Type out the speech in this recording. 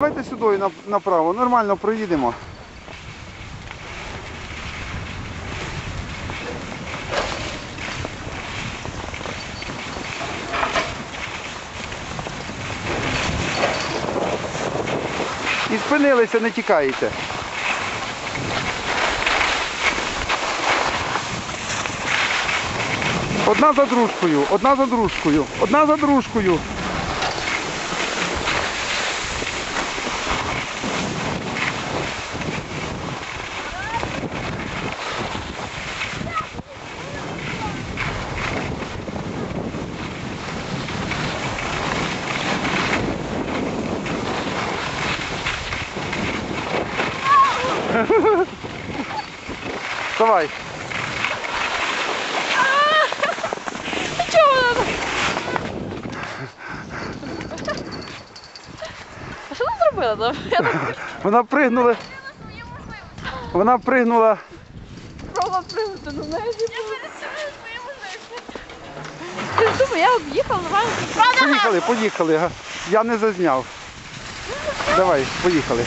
Давайте сюди направо, нормально проїдемо. І спинилися, не тікаєте. Одна за дружкою, одна за дружкою, одна за дружкою. Давай. Чого вона? А що ти зробила там? Я так Вона пригнула. Вона пригнула. спробувала пригнути на неї. Ти думаю, я об'їхала нормально. Поїхали, поїхали. га. Я не зазняв. Давай, поїхали.